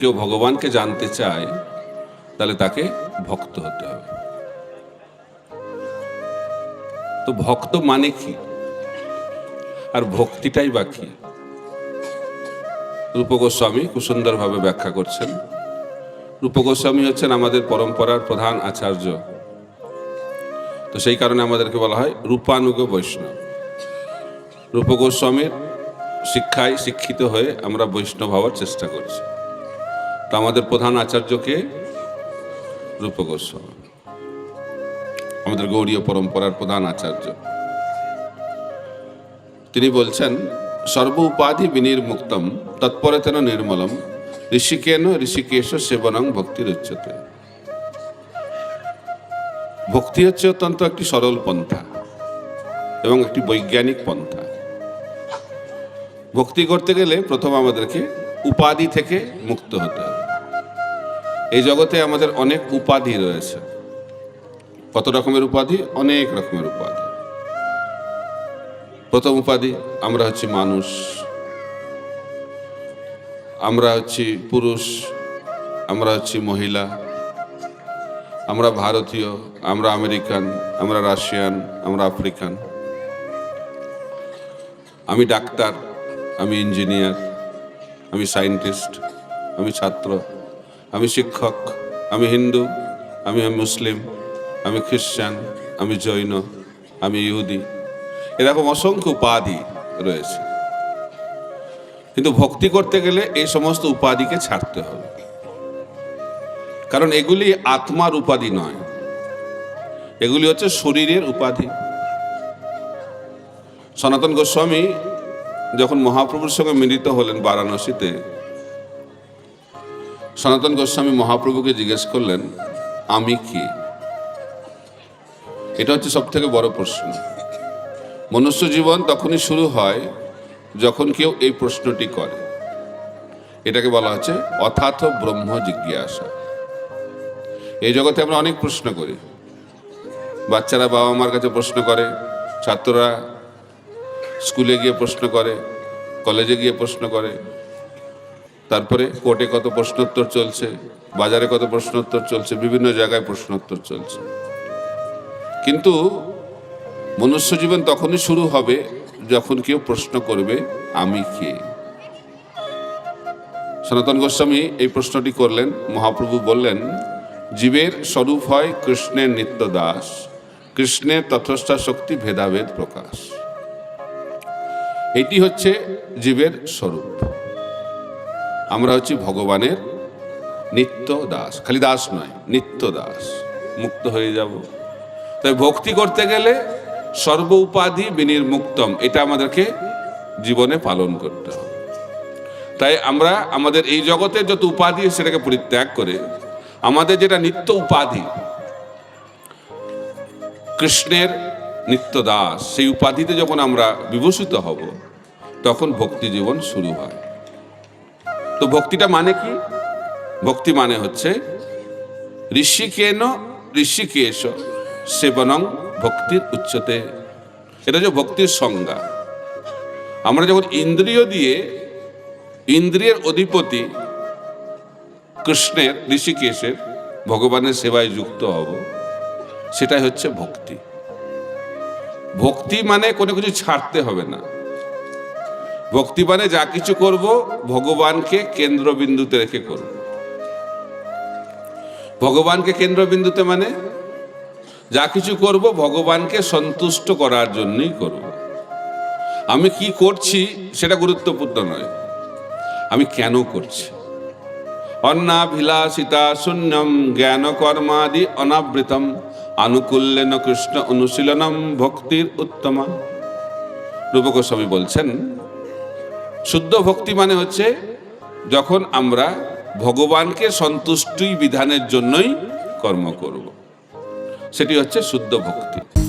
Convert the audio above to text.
কেউ ভগবানকে জানতে চায়, তাহলে তাকে ভক্ত হতে হবে। তো ভক্ত মানে কি? আর ভক্তিটাই বা কি? রূপ গোস্বামী খুব সুন্দরভাবে ব্যাখ্যা করছেন। রূপ গোস্বামী হচ্ছেন আমাদের পরম্পরার প্রধান আচার্য। তো সেই কারণে আমাদেরকে বলা হয় রূপানুগ বৈষ্ণব। রূপ গোস্বামীর শিক্ষায় শিক্ষিত হয়ে আমরা বৈষ্ণব হওয়ার চেষ্টা করছি। তো আমাদের প্রধান আচার্যকে রূপ আমাদের গৌরীয় পরম্পরার প্রধান আচার্য। তিনি বলছেন সর্ব উপাধি বিনির্মুক্তম তৎপরতেন নির্মলম, ঋষিকেন ঋষিকেশ সেবনং ভক্তির উচ্চতে ভক্তি হচ্ছে অত্যন্ত একটি সরল পন্থা এবং একটি বৈজ্ঞানিক পন্থা। ভক্তি করতে গেলে প্রথম আমাদেরকে উপাধি থেকে মুক্ত হতে হবে। এই জগতে আমাদের অনেক উপাধি রয়েছে। কত রকমের উপাধি? অনেক রকমের উপাধি। প্রথম উপাধি, আমরা হচ্ছি মানুষ। আমরা হচ্ছি পুরুষ, আমরা হচ্ছি মহিলা। আমরা ভারতীয়, আমরা আমেরিকান, আমরা রাশিয়ান, আমরা আফ্রিকান। আমি ডাক্তার, আমি ইঞ্জিনিয়ার, আমি সায়েন্টিস্ট, আমি ছাত্র। আমি শিক্ষক, আমি হিন্দু, আমি মুসলিম, আমি খ্রিস্টান আমি জৈন, আমি ইহুদি। এরকম অসংখ্য উপাধি রয়েছে। কিন্তু ভক্তি করতে গেলে এই সমস্ত উপাধিকে ছাড়তে হবে। কারণ এগুলি আত্মার উপাধি নয়। এগুলি হচ্ছে শরীরের উপাধি। সনাতন গোস্বামী যখন মহাপ্রভুর সঙ্গে মিলিত হলেন বারাণসীতে সনাতন গোস্বামী মহাপ্রভুকে জিজ্ঞেস করলেন, আমি কি? এটা হচ্ছে সব থেকে বড় প্রশ্ন। মনুষ্য জীবন তখনই শুরু হয় যখন কেউ এই প্রশ্নটি করে। এটাকে বলা হচ্ছে অথাথ ব্রহ্ম জিজ্ঞাসা। এই জগতে আমরা অনেক প্রশ্ন করি। বাচ্চারা বাবা মার কাছে প্রশ্ন করে, ছাত্ররা স্কুলে গিয়ে প্রশ্ন করে, কলেজে গিয়ে প্রশ্ন করে তারপরে কোর্টে কত প্রশ্নোত্তর চলছে, বাজারে কত প্রশ্নোত্তর চলছে, বিভিন্ন জায়গায় প্রশ্নোত্তর চলছে। কিন্তু মনুষ্য জীবন তখনই শুরু হবে যখন কেউ প্রশ্ন করবে, আমি কে? সনাতন গোস্বামী এই প্রশ্নটি করলেন, মহাপ্রভু বললেন, জীবের স্বরূপ হয় কৃষ্ণের নিত্য দাস কৃষ্ণের তথস্থা শক্তি ভেদাভেদ প্রকাশ। এটি হচ্ছে জীবের স্বরূপ। আমরা হচ্ছি ভগবানের নিত্য দাস, খালি দাস নয়, নিত্য দাস, মুক্ত হয়ে যাব। তাই ভক্তি করতে গেলে সর্ব উপাধি বিনির্মুক্তম, এটা আমাদেরকে জীবনে পালন করতে হবে। তাই আমরা আমাদের এই জগতের যত উপাধি সেটাকে পরিত্যাগ করে, আমাদের যেটা নিত্য উপাধি, কৃষ্ণের নিত্য দাস, সেই উপাধিতে যখন আমরা বিভূষিত হব, তখন ভক্তি জীবন শুরু হয়। তো ভক্তিটা মানে কি? ভক্তি মানে হচ্ছে ঋষিকেন ঋষিকেশ সেবনং ভক্তির উচ্চতে। এটা হচ্ছে ভক্তির সংজ্ঞা। আমরা যখন ইন্দ্রিয় দিয়ে ইন্দ্রিয়ের অধিপতি কৃষ্ণের, ঋষিকেশের, ভগবানের সেবায় যুক্ত হব, সেটাই হচ্ছে ভক্তি। ভক্তি মানে কোনো কিছু ছাড়তে হবে না। ভক্তি মানে যা কিছু করব, ভগবানকে কেন্দ্রবিন্দুতে রেখে করব। ভগবানকে কেন্দ্রবিন্দুতে মানে? যা কিছু করব, ভগবানকে সন্তুষ্ট করার জন্যই করব। আমি কি করছি সেটা গুরুত্বপূর্ণ নয়। আমি কেন করছি? অন্নাভিলাষিতা শূন্যম জ্ঞান কর্মাদি অনাবৃতম, আনুকূল্যেন কৃষ্ণ অনুশীলনম, ভক্তির উত্তমা রূপগোস্বামী বলছেন শুদ্ধ ভক্তি মানে হচ্ছে যখন আমরা ভগবানকে সন্তুষ্টি বিধানের জন্যই কর্ম করব। সেটি হচ্ছে শুদ্ধ ভক্তি।